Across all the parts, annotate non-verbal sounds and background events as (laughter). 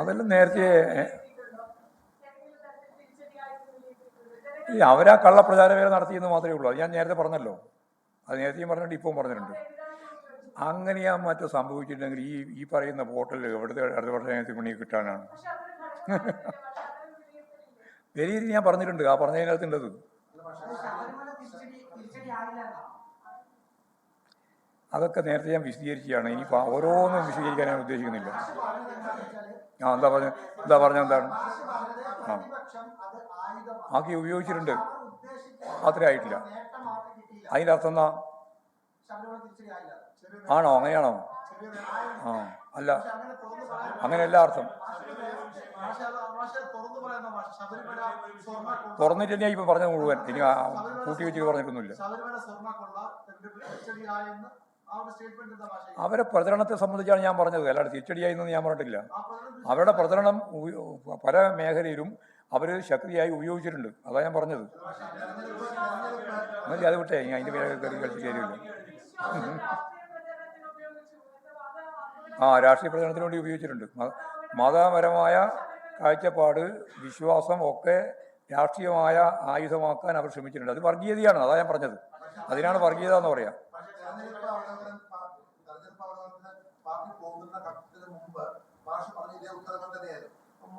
അതെല്ലാം നേരത്തെ ഈ അവരാ കള്ളപ്രചാര വേല നടത്തിയെന്ന് മാത്രമേ ഉള്ളൂ. അത് ഞാൻ നേരത്തെ പറഞ്ഞല്ലോ. അത് നേരത്തെയും പറഞ്ഞിട്ടുണ്ട് ഇപ്പം പറഞ്ഞിട്ടുണ്ട്. അങ്ങനെയാ മറ്റോ സംഭവിച്ചിട്ടുണ്ടെങ്കിൽ ഈ ഈ പറയുന്ന പോർട്ടൽ എവിടുത്തെ അടുത്ത വർഷം മണി കിട്ടാനാണ്? വലിയ ഞാൻ പറഞ്ഞിട്ടുണ്ട്. ആ പറഞ്ഞതിനകത്തുണ്ടത് അതൊക്കെ നേരത്തെ ഞാൻ വിശദീകരിക്കുകയാണ് ഇനി ഓരോന്നും വിശദീകരിക്കാൻ ഞാൻ ഉദ്ദേശിക്കുന്നില്ല. ആ എന്താ പറഞ്ഞ എന്താ പറഞ്ഞ എന്താണ്? ആ. ആക്കി ഉപയോഗിച്ചിട്ടുണ്ട്. അത്ര ആയിട്ടില്ല. അതിന്റെ അർത്ഥം എന്നാ ആണോ? അങ്ങനെയാണോ? ആ അല്ല. അങ്ങനെയല്ല അർത്ഥം. തുറന്നിട്ട് തന്നെയാ ഇപ്പൊ പറഞ്ഞത് മുഴുവൻ. ഇനി കൂട്ടി വെച്ചിട്ട് പറഞ്ഞിട്ടൊന്നുമില്ല. അവരെ പ്രചരണത്തെ സംബന്ധിച്ചാണ് ഞാൻ പറഞ്ഞത്. അല്ലാതെ തിരിച്ചടിയായി ഞാൻ പറഞ്ഞിട്ടില്ല. അവരുടെ പ്രചരണം പല മേഖലയിലും അവർ ശക്തിയായി ഉപയോഗിച്ചിട്ടുണ്ട്. അതാണ് ഞാൻ പറഞ്ഞത്. എന്നല്ലേ അത് വിട്ടേ. ഞാൻ അതിന്റെ പേരെ കയറി കളിച്ച് കയറിയില്ല. ആ രാഷ്ട്രീയ പ്രചരണത്തിന് വേണ്ടി ഉപയോഗിച്ചിട്ടുണ്ട്. മതപരമായ കാഴ്ചപ്പാട് വിശ്വാസം ഒക്കെ രാഷ്ട്രീയമായ ആയുധമാക്കാൻ അവർ ശ്രമിച്ചിട്ടുണ്ട്. അത് വർഗീയതയാണ്. അതാണ് ഞാൻ പറഞ്ഞത്. അതിനാണ് വർഗീയത എന്ന് പറയാം.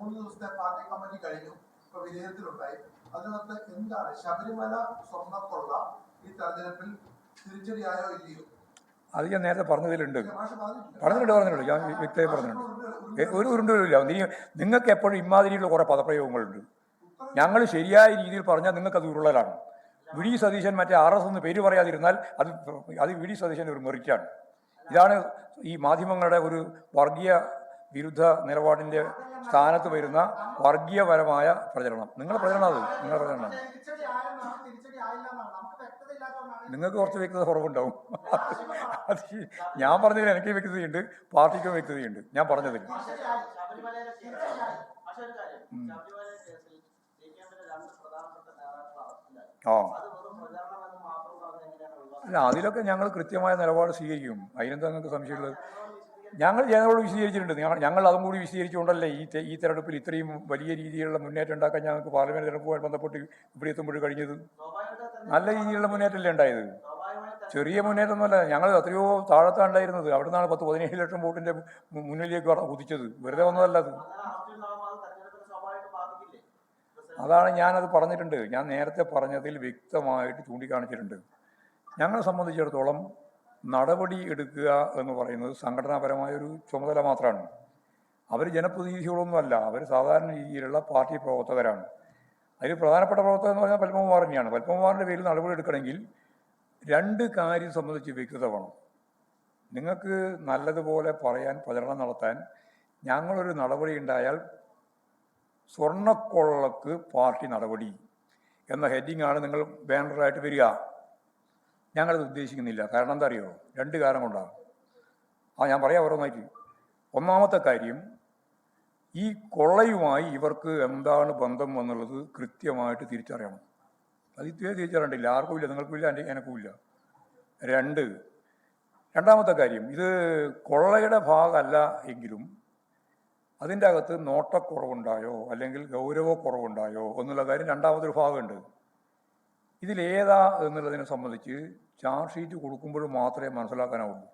മൂന്ന് ദിവസത്തെ പാർട്ടി കമ്മിറ്റി കഴിഞ്ഞു. ഇപ്പൊ വിജയത്തിലുണ്ടായി. അതിനകത്ത് എന്താണ് ശബരിമല സ്വർണക്കൊള്ള ഈ തെരഞ്ഞെടുപ്പിൽ തിരിച്ചടിയായോ ഇല്ലയോ? അത് ഞാൻ നേരത്തെ പറഞ്ഞതിലുണ്ട്. പറഞ്ഞിട്ടുണ്ട് പറഞ്ഞിട്ടുണ്ട്. ഞാൻ വ്യക്തമായി പറഞ്ഞിട്ടുണ്ട്. ഒരു ഉരുണ്ടില്ല നീ നിങ്ങൾക്ക് എപ്പോഴും ഇമാതിരിയുള്ള കുറേ പദപ്രയോഗങ്ങളുണ്ട്. ഞങ്ങൾ ശരിയായ രീതിയിൽ പറഞ്ഞാൽ നിങ്ങൾക്കത് ഉരുളലാണ്. വി ഡി സതീശൻ മറ്റേ ആർ എസ് എന്ന് പേര് പറയാതിരുന്നാൽ അത് അത് വി ഡി സതീശൻ ഒരു മെറിറ്റാണ്. ഇതാണ് ഈ മാധ്യമങ്ങളുടെ ഒരു വർഗീയ വിരുദ്ധ നിലപാടിന്റെ സ്ഥാനത്ത് വരുന്ന വർഗീയപരമായ പ്രചരണം. നിങ്ങളുടെ പ്രചരണം അത്. നിങ്ങളുടെ ഇല്ലാത്തതുകൊണ്ടാണ് നിങ്ങൾക്ക് കുറച്ച് വ്യക്തത കുറവുണ്ടാവും. അത് ഞാൻ പറഞ്ഞതിൽ എനിക്ക് വ്യക്തതയുണ്ട്. പാർട്ടിക്കും വ്യക്തതയുണ്ട്. ഞാൻ പറഞ്ഞതിൽ. ആ. അല്ല അതിലൊക്കെ ഞങ്ങൾ കൃത്യമായ നിലപാട് സ്വീകരിക്കും. അതിനെന്താ നിങ്ങൾക്ക് സംശയമുള്ളത്? ഞങ്ങൾ ജനങ്ങളോട് വിശദീകരിച്ചിട്ടുണ്ട്. ഞങ്ങൾ അതും കൂടി വിശദീകരിച്ചുകൊണ്ടല്ലേ ഈ ഈ തെരഞ്ഞെടുപ്പിൽ ഇത്രയും വലിയ രീതിയിലുള്ള മുന്നേറ്റം ഉണ്ടാക്കാൻ ഞങ്ങൾക്ക് പാർലമെന്റ് തെരഞ്ഞെടുപ്പുമായി ബന്ധപ്പെട്ട് ഇവിടെ എത്തുമ്പോൾ കഴിഞ്ഞത് നല്ല രീതിയിലുള്ള മുന്നേറ്റമല്ലേ ഉണ്ടായത്? ചെറിയ മുന്നേറ്റമൊന്നുമല്ല. ഞങ്ങൾ എത്രയോ താഴത്താണ് ഉണ്ടായിരുന്നത്. അവിടെ നിന്നാണ് പത്ത് പതിനേഴ് ലക്ഷം വോട്ടിന്റെ മുന്നിലേക്ക് കുതിച്ചത്. വെറുതെ വന്നതല്ല അത്. അതാണ് ഞാനത് പറഞ്ഞിട്ടുണ്ട്. ഞാൻ നേരത്തെ പറഞ്ഞതിൽ വ്യക്തമായിട്ട് ചൂണ്ടിക്കാണിച്ചിട്ടുണ്ട്. ഞങ്ങളെ സംബന്ധിച്ചിടത്തോളം നടപടി എടുക്കുക എന്ന് പറയുന്നത് സംഘടനാപരമായ ഒരു ചുമതല മാത്രമാണ്. അവർ ജനപ്രതിനിധികളൊന്നുമല്ല. അവർ സാധാരണ രീതിയിലുള്ള പാർട്ടി പ്രവർത്തകരാണ്. അതിൽ പ്രധാനപ്പെട്ട പ്രവർത്തകർ എന്ന് പറഞ്ഞാൽ പത്മകുമാർ തന്നെയാണ്. പത്മകുമാറിന്റെ പേരിൽ നടപടി എടുക്കണമെങ്കിൽ രണ്ട് കാര്യം സംബന്ധിച്ച് വ്യക്തത വേണം. നിങ്ങൾക്ക് നല്ലതുപോലെ പറയാൻ പ്രചരണം നടത്താൻ ഞങ്ങളൊരു നടപടി ഉണ്ടായാൽ സ്വർണക്കൊള്ളക്ക് പാർട്ടി നടപടി എന്ന ഹെഡിങ്ങാണ് നിങ്ങൾ ബാനറായിട്ട് വരിക. ഞങ്ങളത് ഉദ്ദേശിക്കുന്നില്ല. കാരണം എന്താ അറിയോ രണ്ട് കാരണം കൊണ്ടാണ് ആ ഞാൻ പറയാം ഓരോന്നായിട്ട്. ഒന്നാമത്തെ കാര്യം ഈ കൊള്ളയുമായി ഇവർക്ക് എന്താണ് ബന്ധം എന്നുള്ളത് കൃത്യമായിട്ട് തിരിച്ചറിയണം. അത് ഇതുവരെ തിരിച്ചറിയണ്ടില്ല ആർക്കും ഇല്ല നിങ്ങൾക്കും ഇല്ല എന്റെ എനക്കും ഇല്ല. രണ്ട് രണ്ടാമത്തെ കാര്യം ഇത് കൊള്ളയുടെ ഭാഗമല്ല എങ്കിലും അതിന്റെ അകത്ത് നോട്ടക്കുറവുണ്ടായോ? അല്ലെങ്കിൽ ഗൗരവക്കുറവുണ്ടായോ? എന്നുള്ള കാര്യം രണ്ടാമതൊരു ഭാഗമുണ്ട്. ഇതിലേതാ എന്നുള്ളതിനെ സംബന്ധിച്ച് ചാർജ് ഷീറ്റ് കൊടുക്കുമ്പോൾ മാത്രമേ മനസ്സിലാക്കാനാവുള്ളൂ.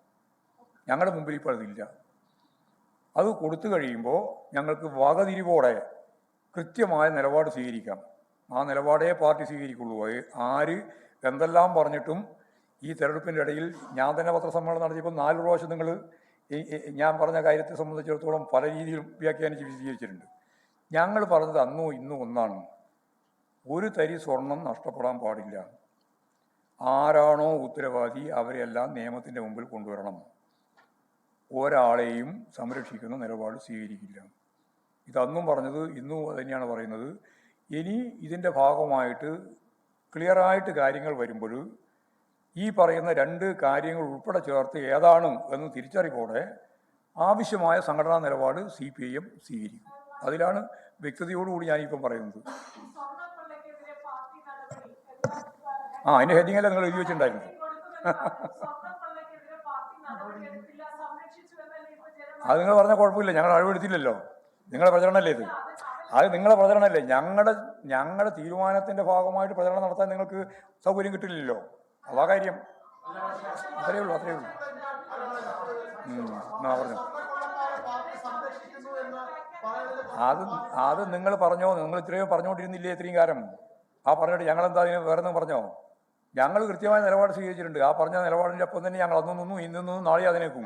ഞങ്ങളുടെ മുമ്പിൽ ഇപ്പോൾ അതില്ല. അത് കൊടുത്തു കഴിയുമ്പോൾ ഞങ്ങൾക്ക് വകതിരിവോടെ കൃത്യമായ നിലപാട് സ്വീകരിക്കാം. ആ നിലപാടേ പാർട്ടി സ്വീകരിക്കുള്ളൂ. ആര് എന്തെല്ലാം പറഞ്ഞിട്ടും ഈ തെരഞ്ഞെടുപ്പിന്റെ ഇടയിൽ ഞാൻ തന്നെ പത്രസമ്മേളനം നടത്തിയപ്പോൾ നാല് പ്രാവശ്യം നിങ്ങൾ ഞാൻ പറഞ്ഞ കാര്യത്തെ സംബന്ധിച്ചിടത്തോളം പല രീതിയിലും വ്യാഖ്യാനിച്ച് വിശദീകരിച്ചിട്ടുണ്ട്. ഞങ്ങൾ പറഞ്ഞത് അന്നും ഇന്നും ഒന്നാണ്. ഒരു തരി സ്വർണം നഷ്ടപ്പെടാൻ പാടില്ല. ആരാണോ ഉത്തരവാദി അവരെല്ലാം നിയമത്തിന്റെ മുമ്പിൽ കൊണ്ടുവരണം. ഒരാളെയും സംരക്ഷിക്കുന്ന നിലപാട് സ്വീകരിക്കില്ല. ഇതന്നും പറഞ്ഞത് ഇന്നും തന്നെയാണ് പറയുന്നത്. ഇനി ഇതിന്റെ ഭാഗമായിട്ട് ക്ലിയറായിട്ട് കാര്യങ്ങൾ വരുമ്പോൾ ഈ പറയുന്ന രണ്ട് കാര്യങ്ങൾ ഉൾപ്പെടെ ചേർത്ത് ഏതാണ് എന്ന് തിരിച്ചറിവോടെ ആവശ്യമായ സംഘടനാ നിലപാട് സി പി ഐ എം സ്വീകരിക്കും. അതിലാണ് വ്യക്തതയോടുകൂടി ഞാനിപ്പം പറയുന്നത് സ്വർണക്കൊള്ളയ്ക്കെതിരെ പാർട്ടി നടപടി എല്ലാ ആ അതിന്റെ ഹെഡിങ്ങല്ലേ നിങ്ങൾ എഴുതി വെച്ചിട്ടുണ്ടായിരുന്നു. അത് നിങ്ങൾ പറഞ്ഞ കുഴപ്പമില്ല ഞങ്ങൾ അഴിവെടുത്തില്ലല്ലോ നിങ്ങളുടെ പ്രചരണമല്ലേ ഇത്? അത് നിങ്ങളുടെ പ്രചരണമല്ലേ ഞങ്ങളുടെ ഞങ്ങളുടെ തീരുമാനത്തിന്റെ ഭാഗമായിട്ട് പ്രചരണം നടത്താൻ നിങ്ങൾക്ക് സൗകര്യം കിട്ടില്ലല്ലോ. അതാ കാര്യം. അത്രയേ ഉള്ളൂ അത്രയേ ഉള്ളൂ. എന്നാ പറഞ്ഞു. അത് അത് നിങ്ങൾ പറഞ്ഞോ നിങ്ങൾ ഇത്രയും പറഞ്ഞുകൊണ്ടിരുന്നില്ലേ ഇത്രയും കാലം? ആ പറഞ്ഞിട്ട് ഞങ്ങൾ എന്താ അതിന് വേറെ പറഞ്ഞോ? ഞങ്ങൾ കൃത്യമായ നിലപാട് സ്വീകരിച്ചിട്ടുണ്ട്. ആ പറഞ്ഞ നിലപാടിന്റെ ഒപ്പം തന്നെ ഞങ്ങൾ അന്നു നിന്നു ഇന്നു നിന്നു നാളെ അതിനേക്കും.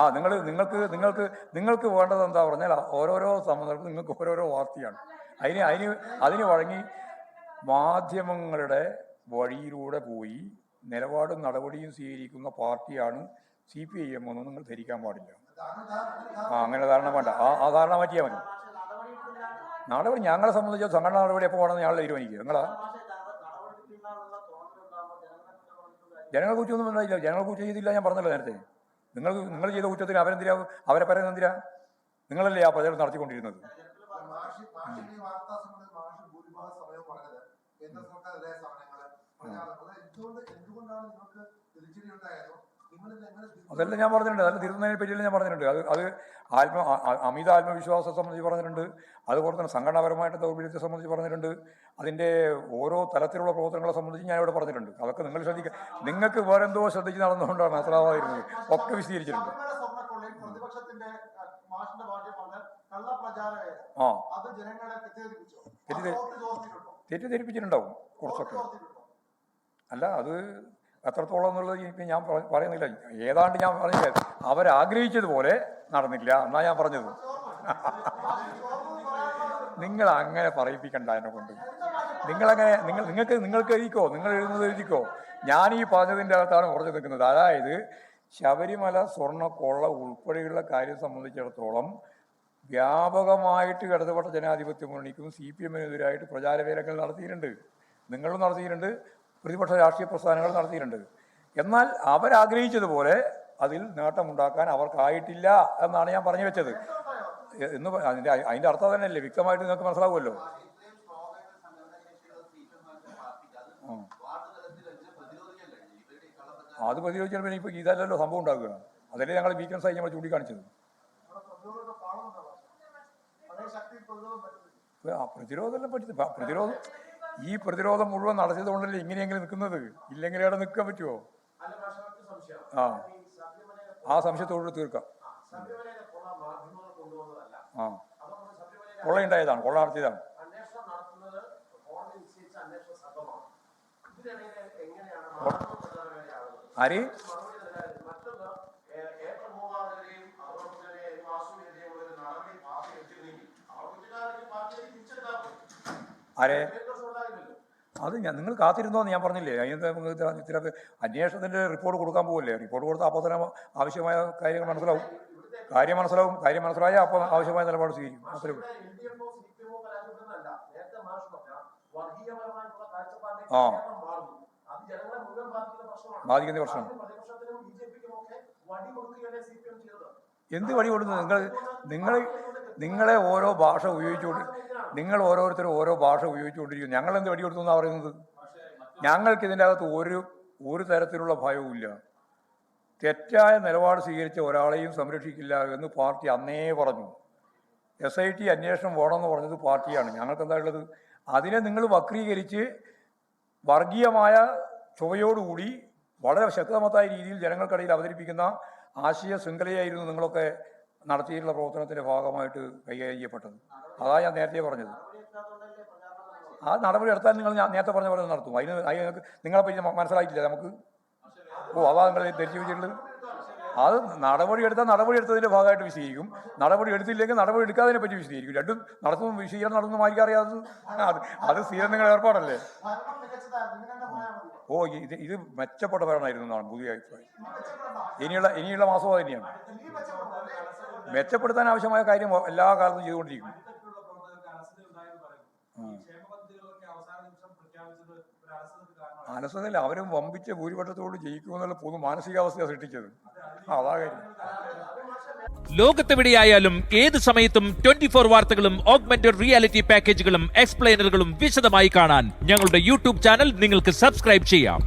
ആ നിങ്ങൾ നിങ്ങൾക്ക് നിങ്ങൾക്ക് നിങ്ങൾക്ക് വേണ്ടത് എന്താ പറഞ്ഞാൽ ഓരോരോ സന്ദർഭം നിങ്ങൾക്ക് ഓരോരോ വാർത്തയാണ്. അതിന് അതിന് അതിന് വഴങ്ങി മാധ്യമങ്ങളുടെ വഴിയിലൂടെ പോയി നിലപാടും നടപടിയും സ്വീകരിക്കുന്ന പാർട്ടിയാണ് സി പി ഐ എം എന്ന് നിങ്ങൾ ധരിക്കാൻ പാടില്ല. ആ അങ്ങനെ ധാരണ വേണ്ട. ആ ആ ധാരണ മാറ്റിയാൽ മതി. നടപടി ഞങ്ങളെ സംബന്ധിച്ച് സംഘടനാ നടപടി എപ്പോൾ വേണമെന്ന് ഞങ്ങൾ തീരുമാനിക്കുക. നിങ്ങളാ? ജനങ്ങൾ കുറ്റമൊന്നും ഉണ്ടായില്ല ജനങ്ങൾ കുറ്റം ചെയ്തില്ല ഞാൻ പറഞ്ഞല്ലോ നേരത്തെ. നിങ്ങൾ നിങ്ങൾ ചെയ്ത കുറ്റത്തിന് അവരെന്തിരാ അവരെ പറയുന്നത് എന്തിരാ നിങ്ങളല്ലേ ആ പ്രചരണം നടത്തിക്കൊണ്ടിരുന്നത്? നിങ്ങൾക്ക് ഉണ്ടായത് അതെല്ലാം ഞാൻ പറഞ്ഞിട്ടുണ്ട്. അതെല്ലാം തിരുത്തുന്നതിനെ പറ്റിയെല്ലാം ഞാൻ പറഞ്ഞിട്ടുണ്ട്. അത് അത് ആത്മ അമിത ആത്മവിശ്വാസത്തെ സംബന്ധിച്ച് പറഞ്ഞിട്ടുണ്ട്. അതുപോലെ തന്നെ സംഘടനാപരമായിട്ട് ദൗർബല്യത്തെ സംബന്ധിച്ച് പറഞ്ഞിട്ടുണ്ട്. അതിന്റെ ഓരോ തലത്തിലുള്ള പ്രവർത്തനങ്ങളെ സംബന്ധിച്ച് ഞാൻ ഇവിടെ പറഞ്ഞിട്ടുണ്ട്. അതൊക്കെ നിങ്ങൾ ശ്രദ്ധിക്കുക നിങ്ങൾക്ക് വേറെന്തോ ശ്രദ്ധിച്ച് നടന്നുകൊണ്ടാണ് അത്രാവാതിരുന്നത് ഒക്കെ വിശദീകരിച്ചിട്ടുണ്ട്. ആ. തെറ്റിദ്ധരിപ്പിച്ചിട്ടുണ്ടാവും. കുറച്ചൊക്കെ. അല്ല അത് എത്രത്തോളം എന്നുള്ളത് ഞാൻ പറ- പറയുന്നില്ല. ഏതാണ്ട് ഞാൻ പറഞ്ഞില്ല. അവരാഗ്രഹിച്ചതുപോലെ നടന്നില്ല എന്നാ ഞാൻ പറഞ്ഞത്. (laughs) നിങ്ങൾ അങ്ങനെ പറയിപ്പിക്കണ്ട എന്നെ കൊണ്ട്. നിങ്ങളങ്ങനെ നിങ്ങൾ നിങ്ങൾക്ക് നിങ്ങൾക്ക് എഴുതിക്കോ നിങ്ങൾ എഴുതുന്നത് എഴുതിക്കോ. ഞാൻ ഈ പറഞ്ഞതിന്റെ അകത്താണ് ഉറച്ചു നിൽക്കുന്നത്. അതായത് ശബരിമല സ്വർണക്കൊള്ള ഉൾപ്പെടെയുള്ള കാര്യം സംബന്ധിച്ചിടത്തോളം വ്യാപകമായിട്ട് ഇടതുപെട്ട ജനാധിപത്യ മുന്നണിക്കും സി പി എമ്മിനെതിരായിട്ട് പ്രചാരവേലകൾ നടത്തിയിട്ടുണ്ട്. നിങ്ങളും നടത്തിയിട്ടുണ്ട്. പ്രതിപക്ഷ രാഷ്ട്രീയ പ്രസ്ഥാനങ്ങൾ നടത്തിയിട്ടുണ്ട്. എന്നാൽ അവരാഗ്രഹിച്ചതുപോലെ അതിൽ നേട്ടമുണ്ടാക്കാൻ അവർക്കായിട്ടില്ല എന്നാണ് ഞാൻ പറഞ്ഞു വെച്ചത്. എന്ന് അതിന്റെ അതിന്റെ അർത്ഥം തന്നെയല്ലേ വ്യക്തമായിട്ട് നിങ്ങൾക്ക് മനസ്സിലാവുമല്ലോ? അത് പ്രതിരോധിച്ചാൽ പിന്നെ ഇപ്പൊ ഇതല്ലല്ലോ സംഭവം ഉണ്ടാക്കുക അതല്ലേ ഞങ്ങൾ വീക്കൻസ് ആയി നമ്മൾ ചൂണ്ടിക്കാണിച്ചത് നമ്മുടെ പ്രതിരോധം പാടുന്നുണ്ടോ അതേ ശക്തി പ്രതിരോധം പറ്റുന്നില്ല ഇപ്പൊ ആ പ്രതിരോധം പറ്റി പ്രതിരോധം ഈ പ്രതിരോധം മുഴുവൻ നടത്തിയത് കൊണ്ടല്ലേ ഇങ്ങനെയെങ്കിലും നിൽക്കുന്നത്? ഇല്ലെങ്കിൽ അവിടെ നിൽക്കാൻ പറ്റുമോ ആ. ആ സംശയത്തോട് തീർക്കാം. ആ കൊള്ളയുണ്ടായതാണ് കൊള്ള നടത്തിയതാണ്. ആര്? ആരെ? അത് ഞാൻ നിങ്ങൾ കാത്തിരുന്നോന്ന് ഞാൻ പറഞ്ഞില്ലേ? അതിനകത്ത് അന്വേഷണത്തിന്റെ റിപ്പോർട്ട് കൊടുക്കാൻ പോകല്ലേ റിപ്പോർട്ട് കൊടുത്താൽ അപ്പോൾ തന്നെ ആവശ്യമായ കാര്യങ്ങൾ മനസ്സിലാവും. കാര്യം മനസ്സിലാവും. കാര്യം മനസ്സിലായാൽ അപ്പോൾ ആവശ്യമായ നിലപാട് സ്വീകരിക്കും. അത്രേ ആ. ബാധിക്കുന്ന പ്രശ്നം എന്ത് വഴി കൊടുക്കുന്നു? നിങ്ങൾ നിങ്ങൾ നിങ്ങളെ ഓരോ ഭാഷ ഉപയോഗിച്ചുകൊണ്ട് നിങ്ങൾ ഓരോരുത്തരും ഓരോ ഭാഷ ഉപയോഗിച്ചുകൊണ്ടിരിക്കുന്നു. ഞങ്ങൾ എന്ത് വെടിയെടുത്തു എന്നാ പറയുന്നത്? ഞങ്ങൾക്ക് ഇതിന്റെ അകത്ത് ഒരു ഒരു തരത്തിലുള്ള ഭയവും ഇല്ല. തെറ്റായ നിലപാട് സ്വീകരിച്ച ഒരാളെയും സംരക്ഷിക്കില്ല എന്ന് പാർട്ടി അന്നേ പറഞ്ഞു. എസ് ഐ ടി അന്വേഷണം വേണമെന്ന് പറഞ്ഞത് പാർട്ടിയാണ്. ഞങ്ങൾക്ക് എന്താ ഉള്ളത് അതിനെ നിങ്ങൾ വക്രീകരിച്ച് വർഗീയമായ ചുവയോടുകൂടി വളരെ ശക്തമത്തായ രീതിയിൽ ജനങ്ങൾക്കിടയിൽ അവതരിപ്പിക്കുന്ന ആശയ ശൃംഖലയായിരുന്നു നിങ്ങളൊക്കെ നടത്തിയിട്ടുള്ള പ്രവർത്തനത്തിന്റെ ഭാഗമായിട്ട് കൈകാര്യം ചെയ്യപ്പെട്ടത്. അതാ ഞാൻ നേരത്തെ പറഞ്ഞത്. ആ നടപടി എടുത്താൽ നിങ്ങൾ ഞാൻ നേരത്തെ പറഞ്ഞ പോലെ നടത്തും. അതിന് അതിന് നിങ്ങൾക്ക് നിങ്ങളെ പറ്റി മനസ്സിലായിട്ടില്ല. നമുക്ക് ഓ അതാ നിങ്ങൾ ധരിച്ചു വെച്ചിട്ടുള്ളത് അത് നടപടി എടുത്താൽ നടപടി എടുത്തതിന്റെ ഭാഗമായിട്ട് വിശദീകരിക്കും. നടപടി എടുത്തില്ലെങ്കിൽ നടപടി എടുക്കാതിനെ പറ്റി വിശദീകരിക്കും. രണ്ടും നടത്തും വിശദീകരണം ആയിരിക്കും അറിയാത്തത്. അത് അത് സ്ഥിരം നിങ്ങളുടെ ഏർപ്പാടല്ലേ? ഓ ഇത് ഇത് മെച്ചപ്പെട്ട ഭരണമായിരുന്നു എന്നാണ് പുതിയ അഭിപ്രായം. ഇനിയുള്ള ഇനിയുള്ള മാസം തന്നെയാണ്. മെച്ചപ്പെടുത്താൻ ആവശ്യമായ കാര്യം എല്ലാ കാലത്തും ചെയ്തുകൊണ്ടിരിക്കും അടിത്തട്ടിലുള്ള പ്രവർത്തകർക്ക് അലസത ഉണ്ടായെന്ന് പറയുന്നു. ഈ ക്ഷേമ പദ്ധതികളൊക്കെ അവസാന ഒരു അലസതയ്ക്ക് കാരണമാണ്. അലസതയിൽ അവരും വമ്പിച്ച ഭൂരിപക്ഷത്തോട് ജയിക്കുമെന്നുള്ള പൊതു മാനസികാവസ്ഥയാണ് സൃഷ്ടിച്ചത്. ആ, അതാ കാര്യം. ലോകത്തെവിടെയായാലും ഏത് സമയത്തും ട്വന്റി ഫോർ വാർത്തകളും ഓഗ്മെന്റഡ് റിയാലിറ്റി പാക്കേജുകളും എക്സ്പ്ലെയിനറുകളും വിശദമായി കാണാൻ ഞങ്ങളുടെ യൂട്യൂബ് ചാനൽ നിങ്ങൾക്ക് സബ്സ്ക്രൈബ് ചെയ്യാം.